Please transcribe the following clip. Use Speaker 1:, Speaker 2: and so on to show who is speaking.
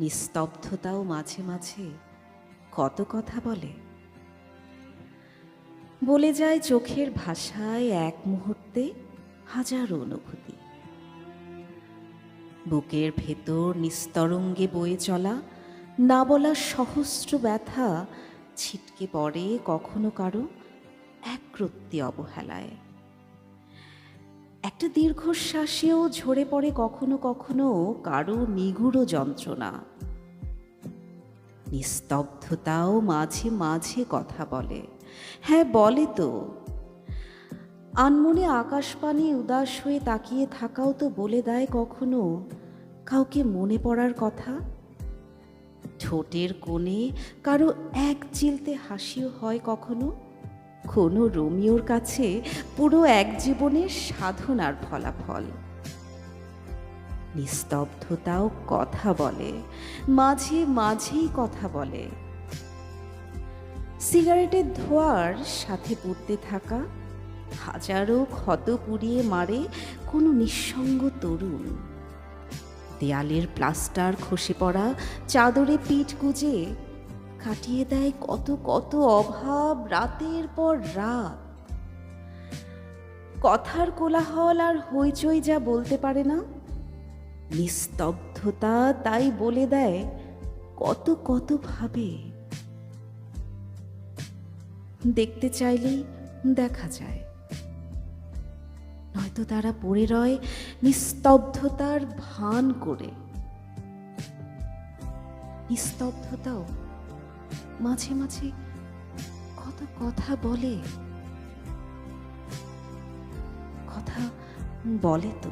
Speaker 1: নিস্তব্ধতাও মাঝে মাঝে কত কথা বলে। বলে যায় চোখের ভাষায় এক মুহূর্তে হাজারো অনুভূতি। বুকের ভেতর নিস্তরঙ্গে বয়ে চলা, না বলা সহস্র ব্যথা ছিটকে পড়ে কখনো কারও একরত্তি অবহেলায়। একটা দীর্ঘশ্বাসেও ঝরে পড়ে কখনো কখনো কারও নিগুড় যন্ত্রণা। নিস্তব্ধতাও মাঝে মাঝে কথা বলে। হ্যাঁ বলে তো। আনমনে আকাশপানে উদাস হয়ে তাকিয়ে থাকাও তো বলে দেয় কখনো। কাউকে মনে পড়ার কথা? ঠোঁটের কোণে কারও এক চিলতে হাসিও হয় কখনো? কোনো রোমিওর কাছে পুরো এক জীবনের সাধনার ফলাফল। নিস্তব্ধতাও কথা বলে, মাঝে মাঝেই কথা বলে। সিগারেটের ধোয়ার সাথে পুড়তে থাকা, হাজারো ক্ষত পুড়িয়ে মারে কোনো নিঃসঙ্গ তরুণ। দেয়ালের প্লাস্টার খসে পড়া, চাদরে পিঠ গুজে কাটিয়ে দেয় কত কত অভাব রাতের পর রাত। কথার কোলাহল আর হইচই যা বলতে পারে না। নিস্তব্ধতা তাই বলে দেয় কত কত ভাবে। দেখতে চাইলেই দেখা যায়। নয়তো তারা পড়ে রয় নিস্তব্ধতার ভান করে। নিস্তব্ধতাও মাঝে মাঝে কত কথা বলে। কথা বলে তো।